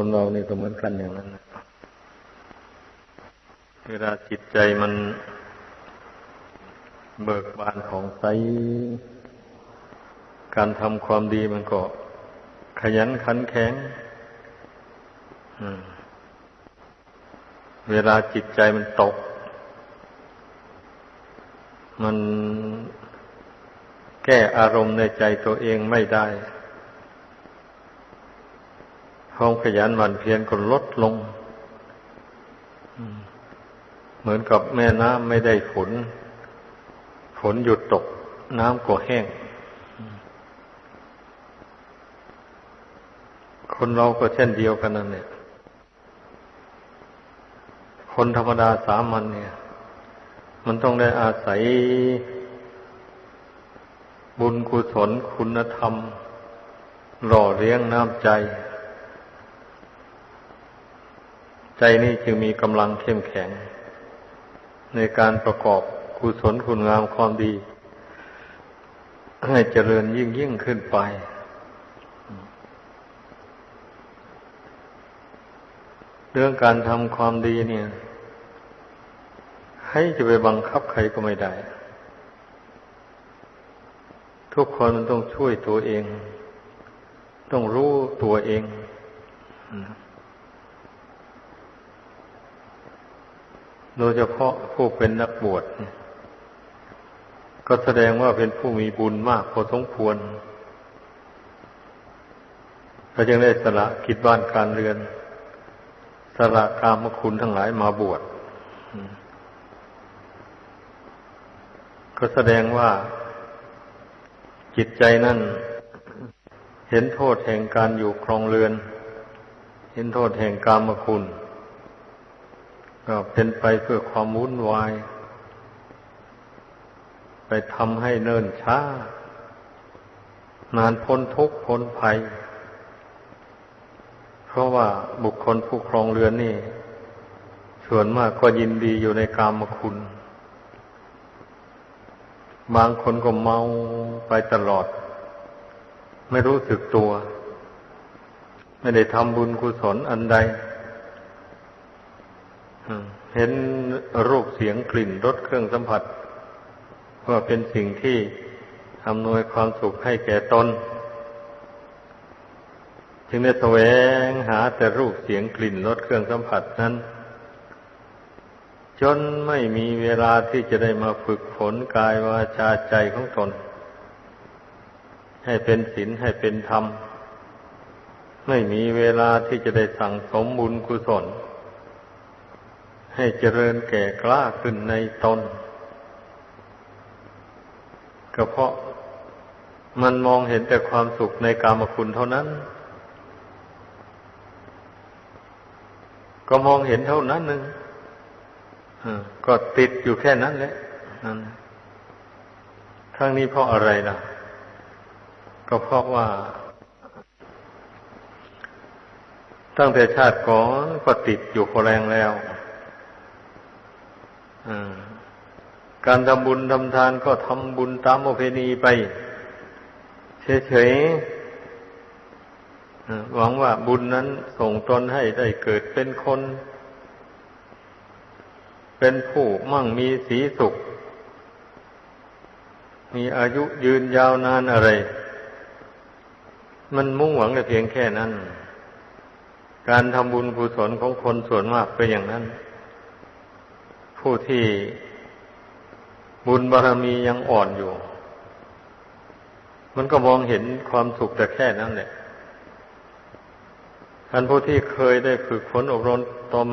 คนเรานี่ก็เหมือนกันอย่างนั้นเวลาจิตใจมันเบิกบานของใส การทำความดีมันก็ขยันขันแข็งเวลาจิตใจมันตก มันแก้อารมณ์ในใจตัวเองไม่ได้ ความขยันหมั่นเพียรก็ลดลง เหมือนกับแม่น้ำไม่ได้ฝน ฝนหยุดตก น้ำก็แห้ง คนเราก็เช่นเดียวกันนั่นเนี่ย คนธรรมดาสามัญเนี่ย มันต้องได้อาศัยบุญกุศลคุณธรรม หล่อเลี้ยงน้ำใจ ใจนี้จึงมีกำลังเข้มแข็ง ในการประกอบกุศลคุณงามความดี ให้เจริญยิ่งยิ่งขึ้นไป เรื่องการทำความดีเนี่ย ให้จะไปบังคับใครก็ไม่ได้ ทุกคนมันต้องช่วยตัวเอง ต้องรู้ตัวเอง โดยเฉพาะผู้เป็นนักบวชก็แสดงว่าเป็นผู้มีบุญมากพอสมควรก็จึงได้สละกิจบ้านการเรือน สละกามคุณทั้งหลายมาบวชก็แสดงว่าจิตใจนั่น เห็นโทษแห่งการอยู่ครองเรือน เห็นโทษแห่งกามคุณ ก็เป็นไปเพื่อความวุ่นวาย ไปทำให้เนิ่นช้า นานพ้นทุกข์พ้นภัย เพราะว่าบุคคลผู้ครองเรือนนี่ ส่วนมากก็ยินดีอยู่ในกามคุณ บางคนก็เมาไปตลอด ไม่รู้สึกตัว ไม่ได้ทำบุญกุศลอันใด เห็นรูปเสียงกลิ่นรสเครื่องสัมผัส ว่าเป็นสิ่งที่อำนวยความสุขให้แก่ตน จึงได้แสวงหาแต่รูปเสียงกลิ่นรสเครื่องสัมผัสนั้น จนไม่มีเวลาที่จะได้มาฝึกฝนกายวาจาใจของตน ให้เป็นศีลให้เป็นธรรม ไม่มีเวลาที่จะได้สั่งสมบุญกุศล ให้เจริญแก่กล้าขึ้นในตนก็เพราะมันมองเห็นแต่ความสุขในกามคุณเท่านั้น ก็มองเห็นเท่านั้นหนึ่งก็ติดอยู่แค่นั้นแหละนั่นทั้งนี้เพราะอะไรล่ะ ก็เพราะว่า ตั้งแต่ชาติก่อนก็ติดอยู่พอแรงแล้ว การทำบุญทำทานก็ทำบุญตามโอเพณีไป เฉยๆหวังว่าบุญนั้นส่งตนให้ได้เกิดเป็นคน เป็นผู้มั่งมีสีสุข มีอายุยืนยาวนานอะไร มันมุ่งหวังแต่เพียงแค่นั้น การทำบุญกุศลของคนส่วนมากเป็นอย่างนั้น ผู้ที่บุญบารมียังอ่อนอยู่ มันก็มองเห็นความสุขแต่แค่นั้นแหละท่านผู้ที่เคยได้ฝึกฝนอบรมตน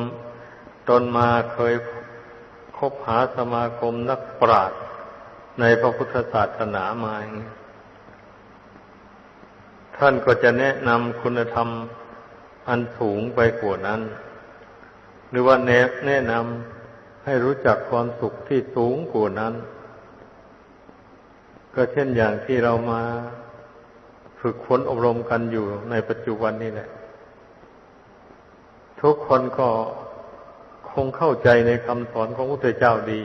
ตนมาเคยคบหาสมาคมนักปราชญ์ในพระพุทธศาสนามาอย่างนี้ท่านก็จะแนะนำคุณธรรมอันสูงไปกว่านั้น หรือว่าแนะแนะนำ ให้รู้จักความสุขที่สูงกว่านั้น ก็เช่นอย่างที่เรามาฝึกฝนอบรมกันอยู่ในปัจจุบันนี้แหละ ทุกคนก็คงเข้าใจในคำสอนของพระพุทธเจ้าดี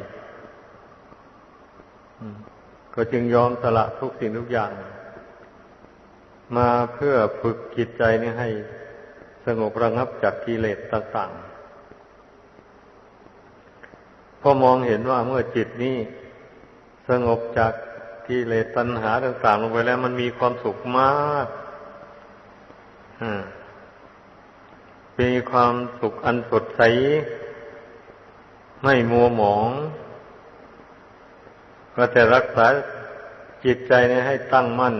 ก็จึงยอมสละทุกสิ่งทุกอย่าง มาเพื่อฝึกจิตใจนี้ให้สงบระงับจากกิเลสต่างๆ พอมองเห็นว่าเมื่อจิตนี้สงบจากกิเลสตัณหาต่างๆลงไปแล้ว มันมีความสุขมากมีความสุขอันสดใส ไม่มัวหมอง ก็จะรักษาจิตใจนี้ให้ตั้งมั่น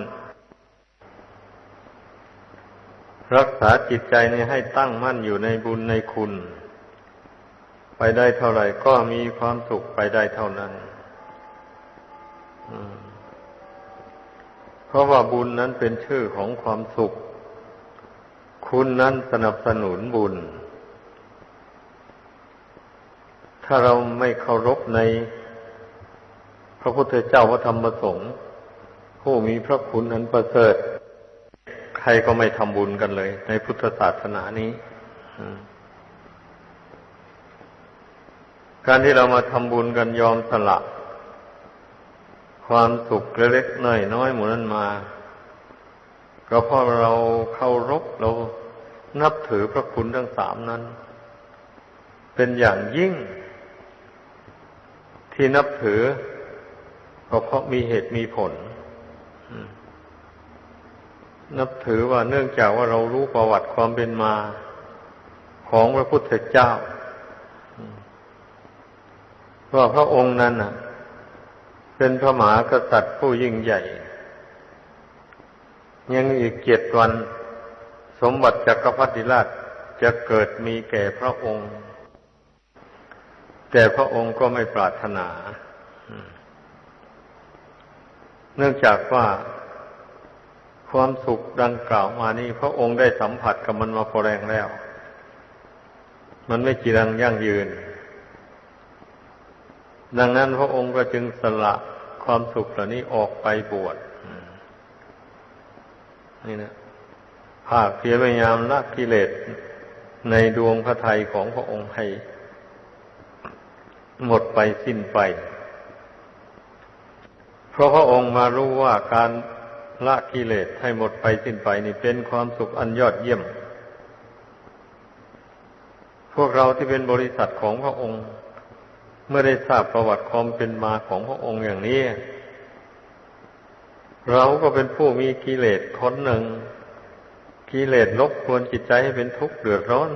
รักษาจิตใจนี้ให้ตั้งมั่นอยู่ในบุญในคุณ ไปได้เท่าไหร่ ก็มีความสุขไปได้เท่านั้นเพราะว่าบุญนั้นเป็นชื่อของความสุข คุณนั้นสนับสนุนบุญ ถ้าเราไม่เคารพในพระพุทธเจ้าพระธรรมพระสงฆ์ผู้มีพระคุณอันประเสริฐ ใครก็ไม่ทำบุญกันเลย ในพุทธศาสนานี้ การที่เรามาทำบุญกันยอมสละ ความสุขเล็กๆน้อยน้อยหมู่นั้นมา ก็เพราะเราเคารพเรานับถือพระคุณทั้งสามนั้น เป็นอย่างยิ่ง ที่นับถือก็เพราะมีเหตุมีผล นับถือว่าเนื่องจากว่าเรารู้ประวัติความเป็นมา ของพระพุทธเจ้า ว่าพระองค์นั้นน่ะเป็นพระมหากษัตริย์ผู้ยิ่งใหญ่ ยังอีกเจ็ดวัน สมบัติจักรพรรดิราชจะเกิดมีแก่พระองค์ แต่พระองค์ก็ไม่ปรารถนา เนื่องจากว่าความสุขดังกล่าวมานี้พระองค์ได้สัมผัสกับมันมาพอแรงแล้ว มันไม่จีรังยั่งยืน ดังนั้นพระองค์ก็จึงสละความสุขเหล่านี้ออกไปบวชนี่นะภาคเพียรพยายามละกิเลสในดวงพระทัยของพระองค์ให้ หมดไปสิ้นไป เพราะพระองค์มารู้ว่าการละกิเลสให้หมดไปสิ้นไปนี่เป็นความสุขอันยอดเยี่ยม พวกเราที่เป็นบริษัทของพระองค์ เมื่อได้ทราบประวัติความเป็นมาของพระองค์อย่างนี้ เราก็เป็นผู้มีกิเลสคนหนึ่ง กิเลสลบควรจิตใจให้เป็นทุกข์เดือดร้อน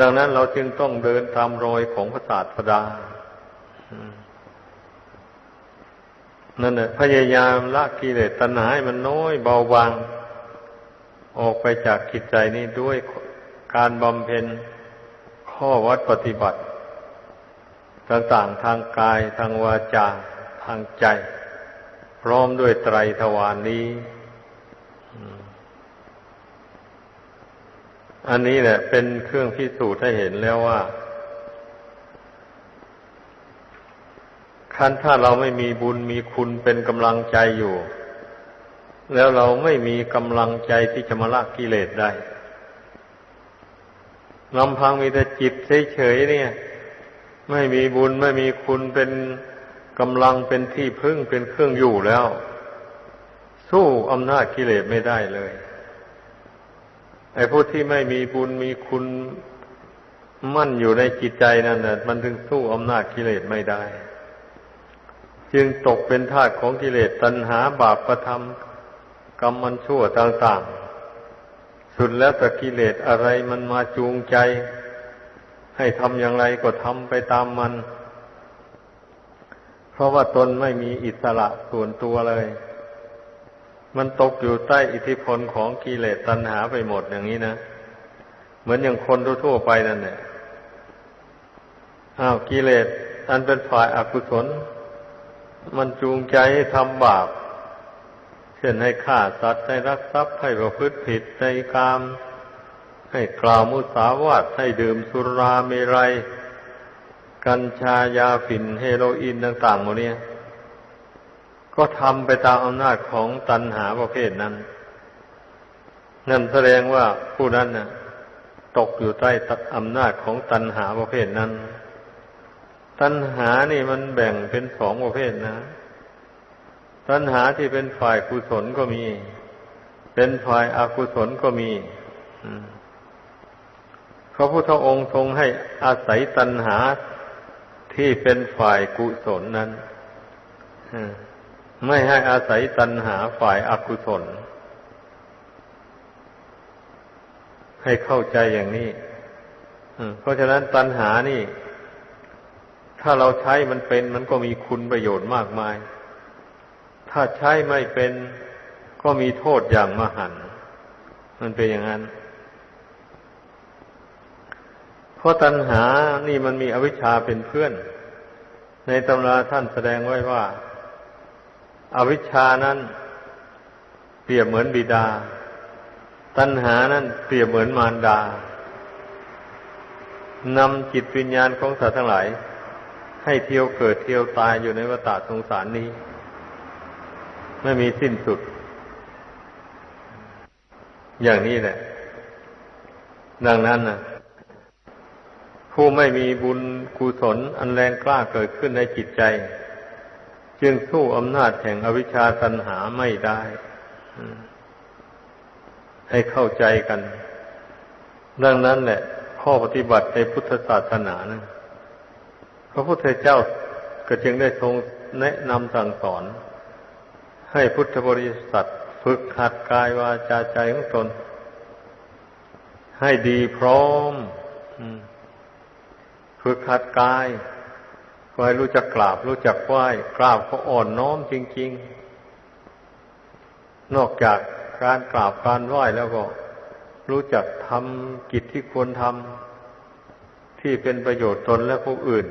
ดังนั้นเราจึงต้องเดินตามรอยของพระศาสดานั่นแหละพยายามละกิเลสตัณหาให้มันน้อยเบาบาง ออกไปจากจิตใจนี้ด้วยการบำเพ็ญข้อวัดปฏิบัติ ต่างๆทางกายทางวาจาทางใจ พร้อมด้วยไตรทวารนนี้ อันนี้แหละ เป็นเครื่องพิสูจน์ให้เห็นแล้วว่าคันถ้าเราไม่มีบุญมีคุณเป็นกำลังใจอยู่ แล้วเราไม่มีกำลังใจที่จะมาละกิเลสได้ลำพังมีแต่จิตเฉยๆเนี่ย ไม่มีบุญไม่มีคุณเป็นกำลังเป็นที่พึ่งเป็นเครื่องอยู่แล้ว สู้อำนาจกิเลสไม่ได้เลยไอ้ผู้ที่ไม่มีบุญมีคุณมั่นอยู่ในจิตใจนั่นน่ะมันถึงสู้อำนาจกิเลสไม่ได้ จึงตกเป็นทาสของกิเลสตัณหาบาปประทำกรรมมันชั่วต่างๆ สุดแล้วแต่กิเลสอะไรมันมาจูงใจ ให้ทำอย่างไรก็ทำไปตามมัน เพราะว่าตนไม่มีอิสระส่วนตัวเลย มันตกอยู่ใต้อิทธิพลของกิเลสตัณหาไปหมดอย่างนี้นะ เหมือนอย่างคนทั่วไปนั่นแหละอ้าวกิเลสอันเป็นฝ่ายอากุศล มันจูงใจให้ทำบาป เช่นให้ฆ่าสัตว์ให้รักทรัพย์ให้ประพฤติผิดในกาม ให้กล่าวมุสาวาทให้ดื่มสุราเมรัย กัญชายาฝิ่นเฮโรอีนต่างๆหมดเนี่ยก็ทำไปตามอำนาจของตัณหาประเภทนั้น นั่นแสดงว่าผู้นั้นน่ะตกอยู่ใต้อำนาจของตัณหาประเภทนั้น ตัณหานี่มันแบ่งเป็นสองประเภทนะ ตัณหาที่เป็นฝ่ายกุศลก็มี เป็นฝ่ายอกุศลก็มี พระพุทธองค์ทรงให้อาศัยตัณหาที่เป็นฝ่ายกุศลนั้นไม่ให้อาศัยตัณหาฝ่ายอกุศล ให้เข้าใจอย่างนี้เพราะฉะนั้นตัณหานี่ ถ้าเราใช้มันเป็นมันก็มีคุณประโยชน์มากมาย ถ้าใช้ไม่เป็นก็มีโทษอย่างมหันมันเป็นอย่างนั้น เพ ราะตัณหานี่มันมีอวิชชาเป็นเพื่อน ในตำราท่านแสดงไว้ว่าอาวิชชานั้น เปรียบเหมือนบิดา ตัณหานั้นเปรียบเหมือนมารดานำจิตวิญญาณของสัตว์ทั้งหลาย ให้เที่ยวเกิดเที่ยวตายอยู่ในวัฏสงสารนี้ ไม่มีสิ้นสุด อย่างนี้แหละ ดังนั้นนะ ผู้ไม่มีบุญกุศลอันแรงกล้าเกิดขึ้นในจิตใจ จึงสู้อำนาจแห่งอวิชชาตันหาไม่ได้ ให้เข้าใจกัน ดังนั้นแหละ ข้อปฏิบัติในพุทธศาสนานะพระพุทธเจ้าก็จึงได้ทรงแนะนำสั่งสอน ให้พุทธบริษัทฝึกหัดกายวาจาใจของตน ให้ดีพร้อม ฝึกหัดกายก็ให้รู้จักกราบ รู้จักไหว้กราบเขาอ่อนน้อมจริง ๆ นอกจากการกราบการไหว้แล้วก็ รู้จักทำกิจที่ควรทำที่เป็นประโยชน์ตนและผู้อื่น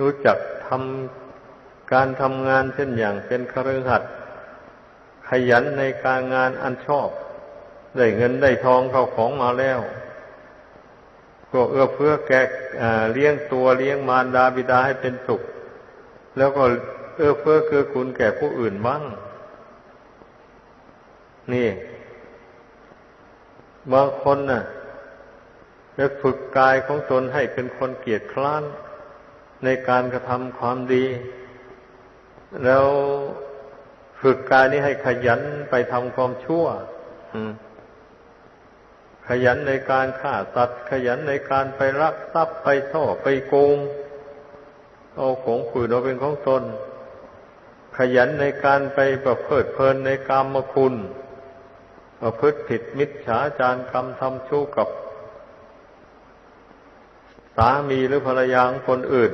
รู้จักทำการทำงานเช่นอย่างเป็นคฤหัสถ์ขยันในการงานอันชอบ ได้เงินได้ทองเข้าของมาแล้ว ก็เอื้อเฟื้อแก่เลี้ยงตัวเลี้ยงมารดาบิดาให้เป็นสุข แล้วก็เอื้อเฟื้อคือคุณแก่ผู้อื่นบ้าง นี่บางคนน่ะจะฝึกกายของตนให้เป็นคนเกียจคร้านในการกระทำความดี แล้วฝึกกายนี้ให้ขยันไปทำความชั่ว อืม ขยันในการฆ่าสัตว์ ขยันในการไปรักทรัพย์ไปช่อไปโกง เอาของผืนเอาเป็นของตน ขยันในการไปประเพลิเพลินในกรรมคุณ ประพฤติผิดมิจฉาจารกรรมทำชั่วกับ สามีหรือภรรยาคนอื่น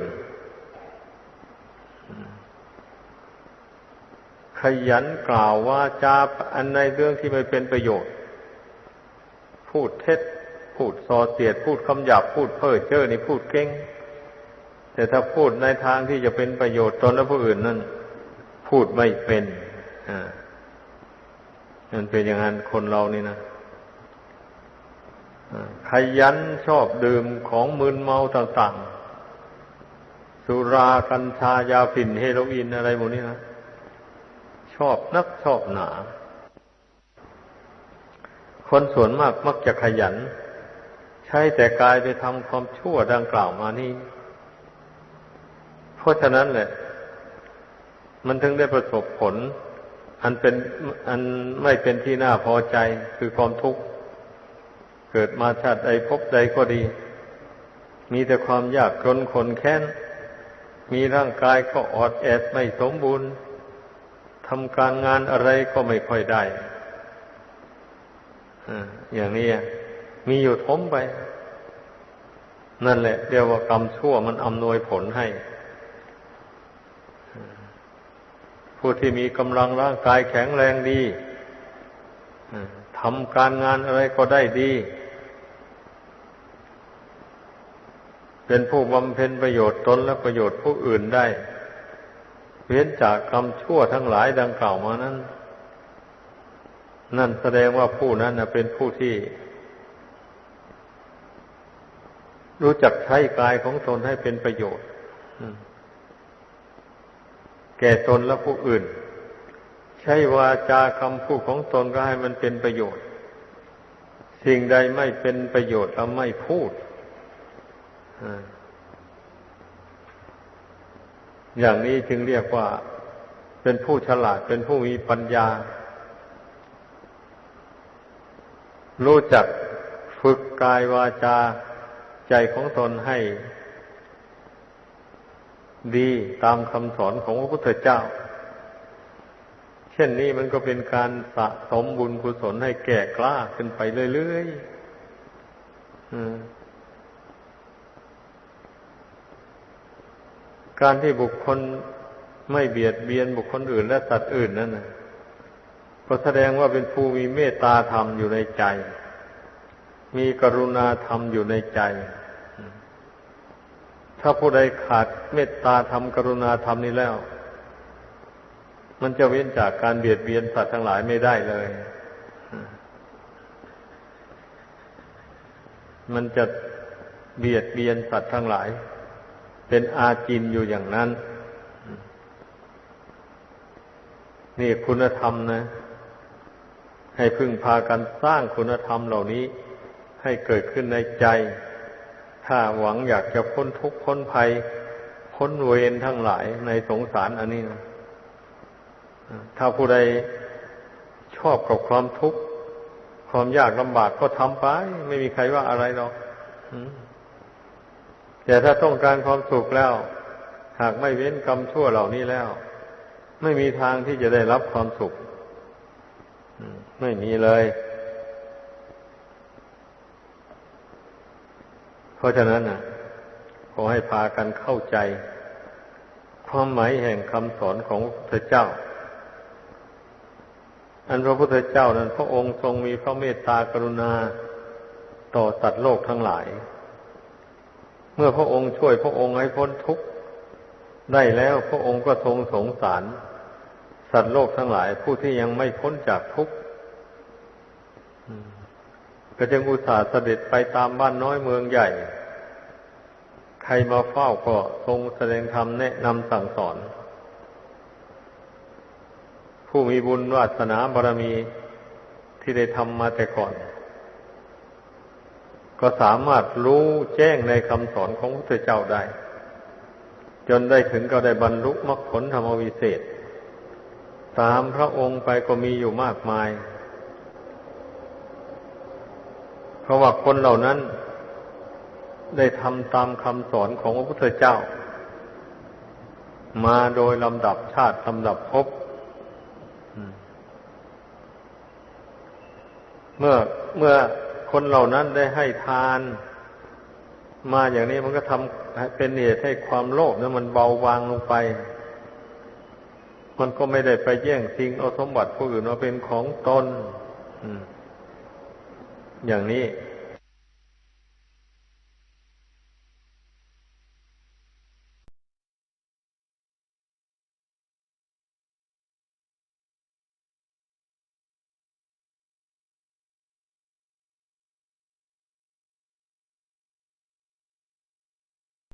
ขยันกล่าวว่าจาอันในเรื่องที่ไม่เป็นประโยชน์ พูดเท็จ พูดส่อเสียด พูดคำหยาบพูดเพ้อเจ้อนี่พูดเก่งแต่ถ้าพูดในทางที่จะเป็นประโยชน์ตนและผู้อื่นนั่นพูดไม่เป็นอ่ามันเป็นอย่างนั้นคนเรานี่นะขยันชอบดื่มของมึนเมาต่างๆ สุรากัญชายาฝิ่นเฮโรอีนอะไรหมดนี้นะ ชอบนักชอบหนา คนส่วนมากมักจะขยัน ใช้แต่กายไปทำความชั่วดังกล่าวมานี่ เพราะฉะนั้นแหละ มันถึงได้ประสบผล อันเป็นอันไม่เป็นที่น่าพอใจคือความทุกข์ เกิดมาชาติใดพบใดก็ดี มีแต่ความยากจนขนแค้น มีร่างกายก็อดแอดไม่สมบูรณ์ทำการงานอะไรก็ไม่ค่อยได้ อย่างนี้มีอยู่ทมไป นั่นแหละเรียกว่ากรรมชั่วมันอำนวยผลให้ ผู้ที่มีกำลังร่างกายแข็งแรงดีทำการงานอะไรก็ได้ดี เป็นผู้บำเพ็ญประโยชน์ตนและประโยชน์ผู้อื่นได้ เว้นจากกรรมชั่วทั้งหลายดังกล่าวมานั้น นั่นแสดงว่าผู้นั้นเป็นผู้ที่ รู้จักใช้กายของตนให้เป็นประโยชน์แก่ตนและผู้อื่น ใช้วาจาคำพูดของตนก็ให้มันเป็นประโยชน์ สิ่งใดไม่เป็นประโยชน์เราไม่พูดอย่างนี้จึงเรียกว่าเป็นผู้ฉลาดเป็นผู้มีปัญญา รู้จักฝึกกายวาจาใจของตนให้ ดีตามคำสอนของพระพุทธเจ้า เช่นนี้มันก็เป็นการสะสมบุญกุศลให้แก่กล้าขึ้นไปเรื่อยๆการที่บุคคลไม่เบียดเบียนบุคคลอื่นและสัตว์อื่นนั่นนะ ก็แสดงว่าเป็นผู้มีเมตตาธรรมอยู่ในใจ มีกรุณาธรรมอยู่ในใจ ถ้าผู้ใดขาดเมตตาธรรมกรุณาธรรมนี้แล้ว มันจะเว้นจากการเบียดเบียนสัตว์ทั้งหลายไม่ได้เลย มันจะเบียดเบียนสัตว์ทั้งหลาย เป็นอาจินอยู่อย่างนั้น นี่คุณธรรมนะ ให้พึ่งพากันสร้างคุณธรรมเหล่านี้ ให้เกิดขึ้นในใจ ถ้าหวังอยากจะพ้นทุกข์พ้นภัย พ้นเวรทั้งหลายในสงสารอันนี้นะถ้าผู้ใดชอบกับความทุกข์ความยากลำบากก็ทำไป ไม่มีใครว่าอะไรหรอกแต่ถ้าต้องการความสุขแล้ว หากไม่เว้นกรรมชั่วเหล่านี้แล้ว ไม่มีทางที่จะได้รับความสุข ไม่มีเลย เพราะฉะนั้นนะขอให้พากันเข้าใจ ความหมายแห่งคำสอนของพระพุทธเจ้า อันพระพุทธเจ้านั้น พระองค์ทรงมีพระเมตตากรุณาต่อสัตว์โลกทั้งหลาย เมื่อพระองค์ช่วยพระองค์ให้พ้นทุกข์ได้แล้วพระองค์ก็ทรงสงสาร สัตว์โลกทั้งหลายผู้ที่ยังไม่พ้นจากทุกข์ ก็จึงอุตส่าห์เสด็จไปตามบ้านน้อยเมืองใหญ่ ใครมาเฝ้าก็ทรงแสดงธรรมแนะนำสั่งสอน ผู้มีบุญวาสนาบารมีที่ได้ทำมาแต่ก่อน ก็สามารถรู้แจ้งในคำสอนของพระพุทธเจ้าได้ จนได้ถึงก็ได้บรรลุมรรคผลธรรมวิเศษ ตามพระองค์ไปก็มีอยู่มากมาย เพ ราะว่าคนเหล่านั้น ได้ทำตามคำสอนของพระพุทธเจ้า มาโดยลำดับชาติลำดับภพเมื่อเมื่อคนเหล่านั้นได้ให้ทาน มาอย่างนี้มันก็ทำเป็นเหตุให้ความโลภนั้นมันเบาบางลงไป มันก็ไม่ได้ไปแย่งชิงเอาสมบัติผู้อื่นมาเป็นของตน อย่างนี้